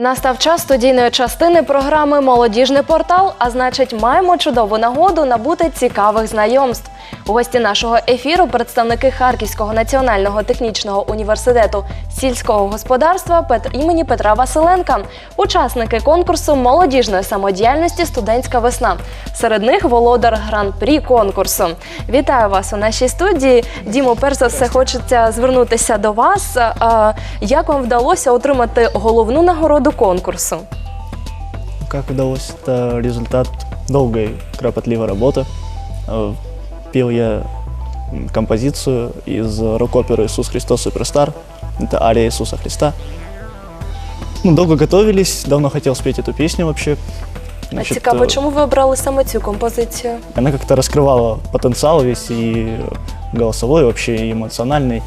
Настав час студійної частини програми Молодіжний портал, а значить, маємо чудову нагоду набути цікавих знайомств. У гості нашого ефіру представники Харківського національного технічного університету сільського господарства імені Петра Василенка, учасники конкурсу молодіжної самодіяльності Студентська весна. Серед них володар гран-прі конкурсу. Вітаю вас у нашій студії. Дімо, перш за все, хочеться звернутися до вас. Як вам вдалося отримати головну нагороду конкурсу? Как удалось, это результат долгой, кропотливой работы. Пел я композицию из рок-оперы «Иисус Христос Суперстар». Это ария Иисуса Христа. Ну, долго готовились, давно хотел спеть эту песню вообще. Значит, Цікаво, э, чому ви обрали саме цю композицію? Она как-то раскрывала потенциал весь и голосовой, вообще и эмоциональный.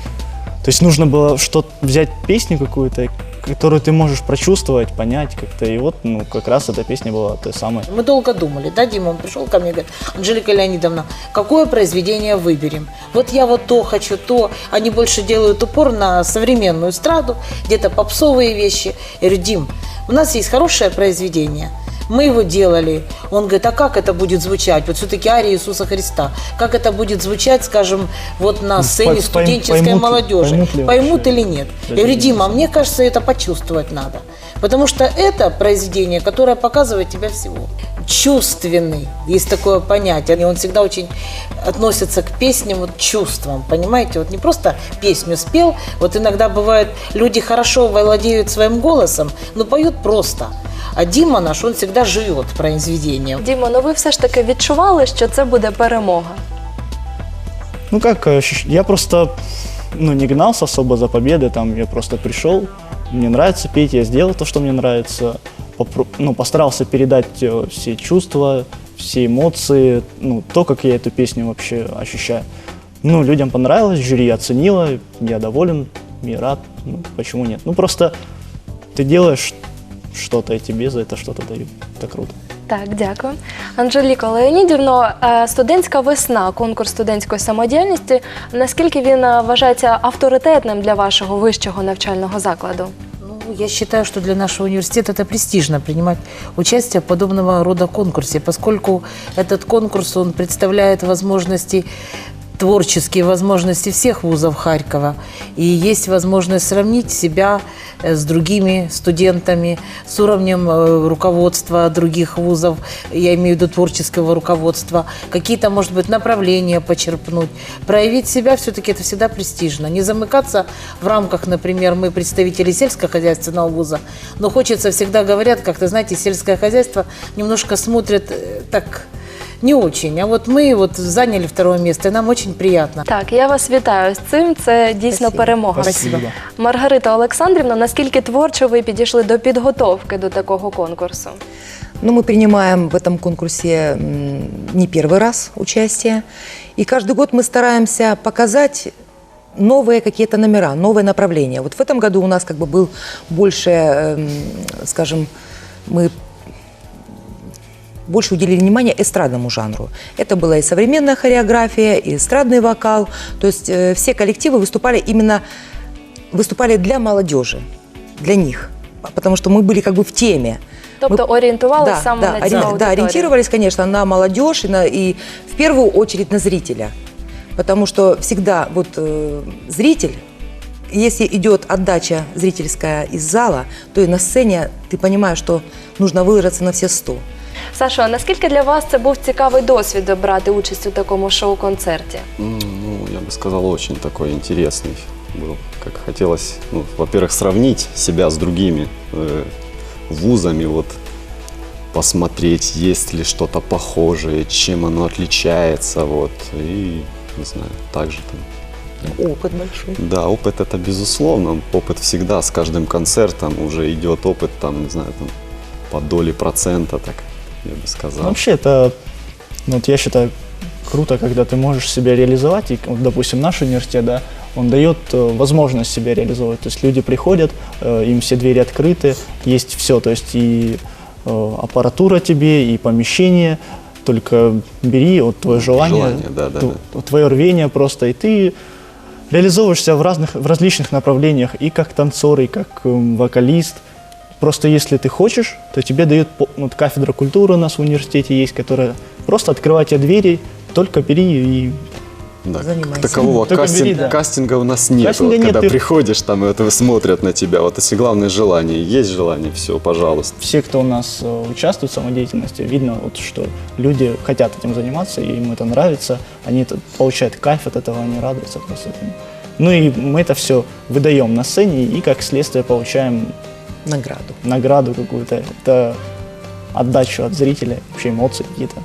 То есть нужно было что взять песню какую-то, которую ты можешь прочувствовать, понять как-то. И вот, ну, как раз эта песня была той самой. Мы долго думали, да, Дима, он пришел ко мне и говорит, Анжелика Леонидовна, какое произведение выберем? Вот я вот то хочу, то. Они больше делают упор на современную эстраду, где-то попсовые вещи. Я говорю, Дим, у нас есть хорошее произведение, мы его делали. Он говорит, а как это будет звучать? Вот все-таки ария Иисуса Христа. Как это будет звучать, скажем, вот на сцене Ну, пой- студенческой поймут- молодежи? поймут ли Поймут или нет? Да, Я говорю, Дима, знаю. мне кажется, это почувствовать надо. Потому что это произведение, которое показывает тебя всего. Чувственный, есть такое понятие. И он всегда очень относится к песням вот чувствам, понимаете? Вот не просто песню спел, вот иногда бывает, люди хорошо владеют своим голосом, но поют просто. А Дима наш, он всегда живет произведением. Дімо, ну ви все ж таки відчували, що це буде перемога. Ну как, э, ощущ- я просто ну, не гнался особо за победой, там я просто пришел, мне нравится петь, я сделал то, что мне нравится, попро- ну, постарался передать э, все чувства, все эмоции, ну, то, как я эту песню вообще ощущаю. Ну, людям понравилось, жюри оценило, я доволен, я рад, ну, почему нет? Ну, просто ты делаешь что-то, и тебе за это что-то дают, это круто. Так, дякую. Анжеліко Леонідівно, е, студентська весна, конкурс студентської самодіяльності. Наскільки він е, вважається авторитетним для вашого вищого навчального закладу? Ну, я считаю, что для нашего университета это престижно принимать участие в подобного рода конкурсе, поскольку этот конкурс, он представляет возможности творческие возможности всех вузов Харькова. И есть возможность сравнить себя э, с другими студентами, с уровнем э, руководства других вузов, я имею в виду творческого руководства, какие-то, может быть, направления почерпнуть. Проявить себя все-таки это всегда престижно. Не замыкаться в рамках, например, мы представители сельскохозяйственного вуза, но хочется всегда говорят, как-то, знаете, сельское хозяйство немножко смотрят э, так не очень. А вот мы вот заняли второе место, и нам очень приятно. Так, я вас вітаю з цим. Це дійсно Спасибо. перемога. Спасибо. Маргарита Олександрівна, наскільки творчо ви підійшли до підготовки до такого конкурсу? Ну, мы принимаем в этом конкурсе м, не первый раз участие. И каждый год мы стараемся показать новые какие-то номера, новые направления. Вот в этом году у нас как бы был больше, эм, скажем, мы больше уделили внимание эстрадному жанру. Это была и современная хореография, и эстрадный вокал. То есть э, все коллективы выступали именно выступали для молодежи, для них. Потому что мы были как бы в теме. Тобто Мы- орієнтувалися да, саме да, на ори- цю аудиторію? да, ориентировались, конечно, на молодежь и, на- и в первую очередь на зрителя. Потому что всегда вот э, зритель, если идет отдача зрительская из зала, то и на сцене ты понимаешь, что нужно выложиться на все сто. Сашо, а наскільки для вас це був цікавий досвід брати участь у такому шоу-концерті? М, Ну, я бы сказал, очень такой интересный был. Как хотелось, ну, во-первых, сравнить себя с другими э, вузами, вот посмотреть, есть ли что-то похожее, чем оно отличается, вот, и, не знаю, также там. Опыт большой. Да, опыт это безусловно, опыт всегда, с каждым концертом уже идет опыт, там, не знаю, там, по доле процента, так, я бы сказал. Ну, Вообще это, ну, вот я считаю, круто, когда ты можешь себя реализовать. И, допустим, наш университет, да, он дает э, возможность себя реализовывать. То есть люди приходят, э, им все двери открыты, есть все. То есть и э, аппаратура тебе, и помещение. Только бери, вот твое желание, Желание, да, да, ту- твое рвение просто, и ты реализовываешься в разных, в различных направлениях, и как танцор, и как эм, вокалист. Просто если ты хочешь, то тебе дают вот кафедра культуры у нас в университете есть, которая просто открывает тебе двери, только бери и Да, Занимайся. такового Только кастинг- бери, да. кастинга у нас нет. Кастинга Вот нет, когда ты- приходишь, там это смотрят на тебя. Вот если главное желание, есть желание, все, пожалуйста. все, кто у нас э, участвует в самодеятельности, видно, вот, что люди хотят этим заниматься, и им это нравится, они это, получают кайф от этого, они радуются просто этому. Ну и мы это все выдаем на сцене и как следствие получаем Награду. награду какую-то, это отдачу от зрителя, вообще эмоции какие-то.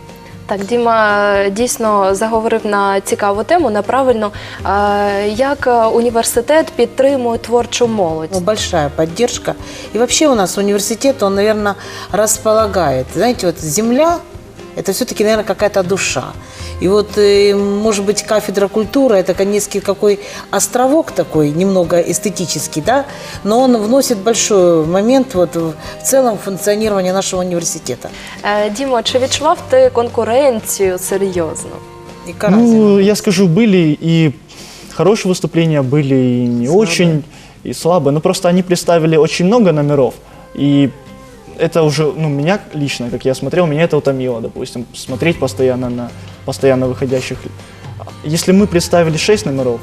Так, Діма е, дійсно заговорив на цікаву тему, на правильну. Е, Як е, університет підтримує творчу молодь? Ну, большая поддержка. И вообще у нас университет, он, наверное, располагает. Знаете, вот земля – это все-таки, наверное, какая-то душа. И вот, э, может быть, кафедра культуры – это конецкий какой островок такой, немного эстетический, да, но он вносит большой момент вот в целом функционирования нашего университета. Е, Дімо, чи відчував ти конкуренцію серйозно? И Каразин. Ну, я скажу, были и хорошие выступления, были и не Слабые. очень, и слабые. Но просто они представили очень много номеров. И это уже, ну, меня лично, как я смотрел, меня это утомило, допустим, смотреть постоянно на постоянно выходящих. Если мы представили 6 номеров,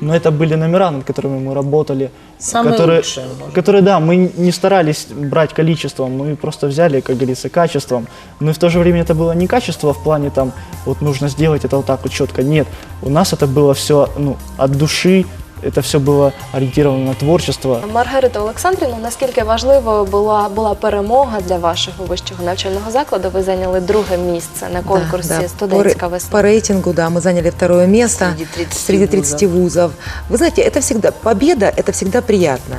но это были номера, над которыми мы работали, Самые которые, лучшие, может которые, да, мы не старались брать количеством, мы просто взяли, как говорится, качеством. Но и в то же время это было не качество в плане там, вот нужно сделать это вот так вот четко. Нет, у нас это было все ну, от души, это все было ориентировано на творчество. Маргарита Олександрівна, наскільки важливою була, була перемога для вашого вищого навчального закладу? Ви зайняли друге місце на конкурсі Да, да. Студентська по, весна. по рейтингу, да, мы заняли второе место Среди 30 среди 30 вузов. Вы знаете, это всегда, победа, это всегда приятно.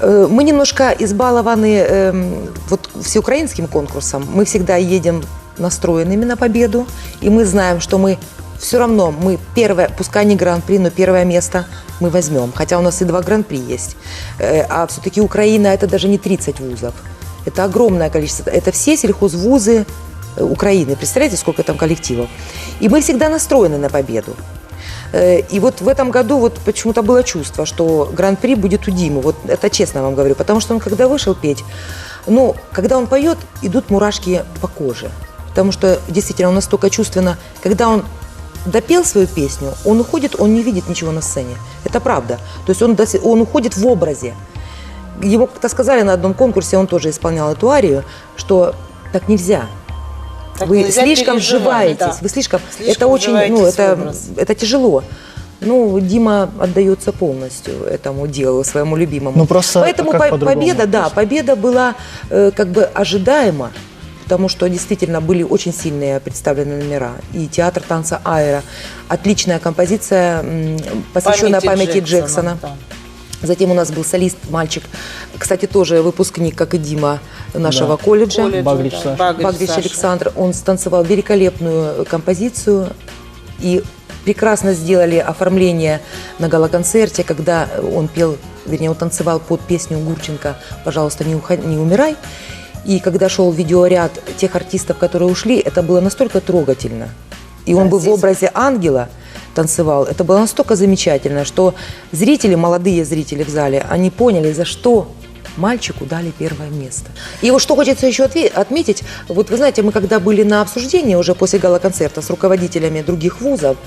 Э, Мы немножко избалованы эм, вот всеукраинским конкурсом. Мы всегда едем настроенными на победу, и мы знаем, что мы все равно, мы первое, пускай не гран-при, но первое место мы возьмем. Хотя у нас и два гран-при есть. Э, А все-таки Украина это даже не 30 вузов. Это огромное количество. Это все сельхозвузы э, Украины. Представляете, сколько там коллективов? И мы всегда настроены на победу. Э, И вот в этом году вот почему-то было чувство, что гран-при будет у Димы. Вот это честно вам говорю. Потому что он когда вышел петь, ну, когда он поет, идут мурашки по коже. Потому что действительно он настолько чувственно, когда он допел свою песню, он уходит, он не видит ничего на сцене. Это правда. То есть он, он уходит в образе. Ему как-то сказали на одном конкурсе, он тоже исполнял эту арию, что так нельзя. Так вы нельзя слишком вживаетесь, да. вы слишком, Слишком это очень, ну, это, образ. это тяжело. Ну, Дима отдается полностью этому делу, своему любимому. Ну, просто Поэтому по- победа, да, победа была э, как бы ожидаема, потому что действительно были очень сильные представлены номера. И театр танца Айра, отличная композиция, посвященная памяти, Джексона. да. Затем у нас был солист, мальчик, кстати, тоже выпускник, как и Дима, нашего Да. колледжа. Колледж, Багрич да, Саша. Багрич Багрич Саша. Александр, он станцевал великолепную композицию и прекрасно сделали оформление на галоконцерте, когда он пел, вернее, он танцевал под песню Гурченко «Пожалуйста, не, ухо- не умирай». И когда шел видеоряд тех артистов, которые ушли, это было настолько трогательно. И он Да, был в образе ангела танцевал. Это было настолько замечательно, что зрители, молодые зрители в зале, они поняли, за что мальчику дали первое место. И вот что хочется еще отметить, вот вы знаете, мы когда были на обсуждении уже после гала-концерта с руководителями других вузов,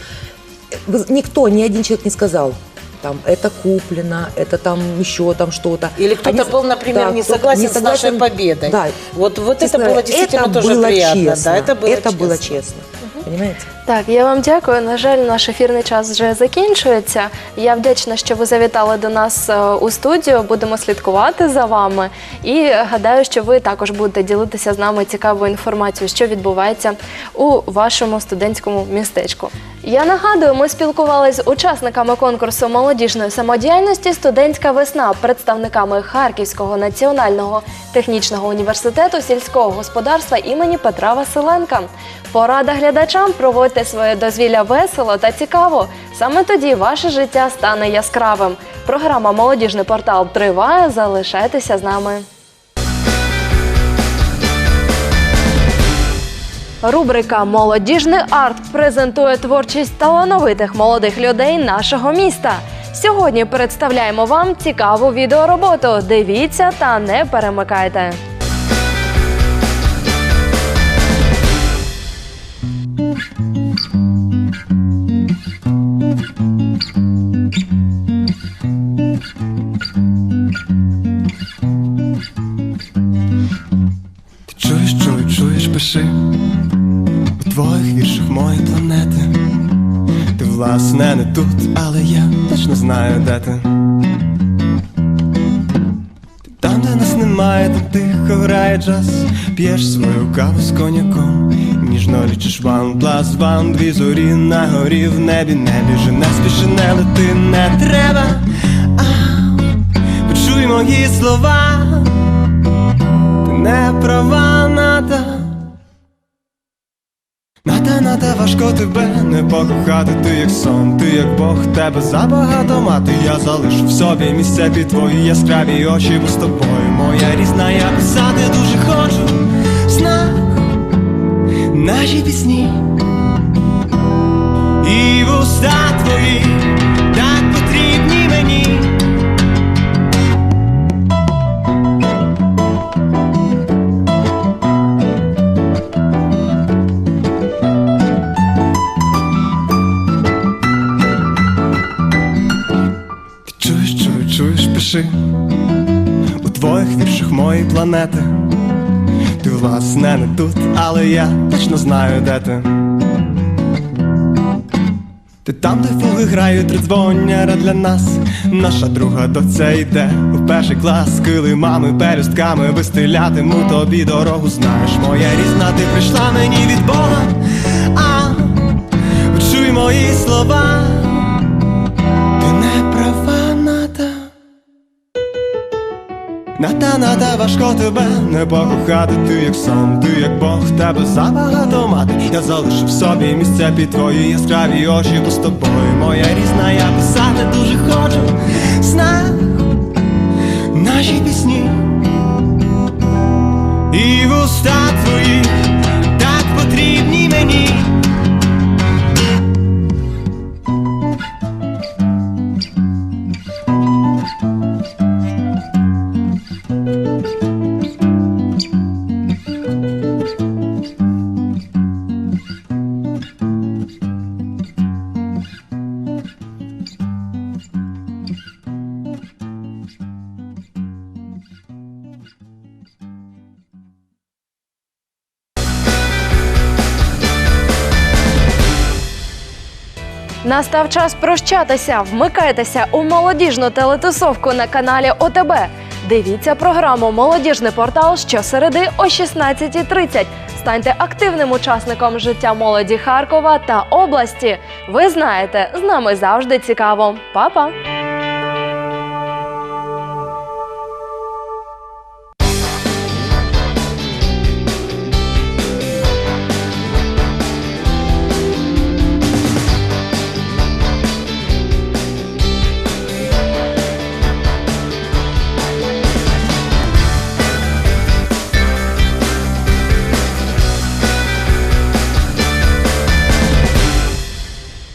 никто, ни один человек не сказал, там, это куплено, это там еще там что-то. Или кто-то Они- был, например, да, не согласен не с нашей победой. Да. Вот, вот это Честно было действительно это тоже было приятно. честно. Да, это было это было честно. честно. Понимаете? Так, я вам дякую. На жаль, наш ефірний час вже закінчується. Я вдячна, що ви завітали до нас е, у студію. Будемо слідкувати за вами. І гадаю, що ви також будете ділитися з нами цікавою інформацією, що відбувається у вашому студентському містечку. Я нагадую, ми спілкувалися з учасниками конкурсу молодіжної самодіяльності Студентська весна, представниками Харківського національного технічного університету сільського господарства імені Петра Василенка. Порада глядачам проводьте своє дозвілля весело та цікаво. Саме тоді ваше життя стане яскравим. Програма Молодіжний портал триває. Залишайтеся з нами. Рубрика Молодіжний арт презентує творчість талановитих молодих людей нашого міста. Сьогодні представляємо вам цікаву відеороботу. Дивіться та не перемикайте. Пиши у твоїх віршах мої планети. Ти власне не тут, але я точно знаю, де ти. Там, де нас немає, там тихо грає джаз. П'єш свою каву з коньяком Ніжно лічиш ван плюс ван Дві зорі на горі. В небі Не біжи, не спіши, не лети, не треба. Почуй мої слова. Ти не права нада Нада, те, важко тебе не покохати, ти як сон, ти як Бог, тебе забагато мати. Я залишу в собі місце під твої яскраві очі, бо з тобою моя різна, я писати дуже хочу. Знак наші пісні і вуста твої пиши у твоїх віршах мої планети. Ти власне не тут, але я точно знаю, де ти. Ти там, де фуги грають тридзвоняра для нас. Наша друга доця йде у перший клас килимами, пелюстками вистелятиму тобі дорогу. Знаєш, моя різна, ти прийшла мені від Бога. А чуй мої слова. Ната, ната, важко тебе не покохати, ти як сон, ти як Бог, тебе забагато мати. Я залишу в собі місце під твої яскраві очі, бо з тобою моя різна, я писати дуже хочу. Знак наші пісні і вуста твої Настав час прощатися. Вмикайтеся у молодіжну телетусовку на каналі ОТБ. Дивіться програму Молодіжний портал щосереди о 16.30. Станьте активним учасником життя молоді Харкова та області. Ви знаєте, з нами завжди цікаво. Па-па!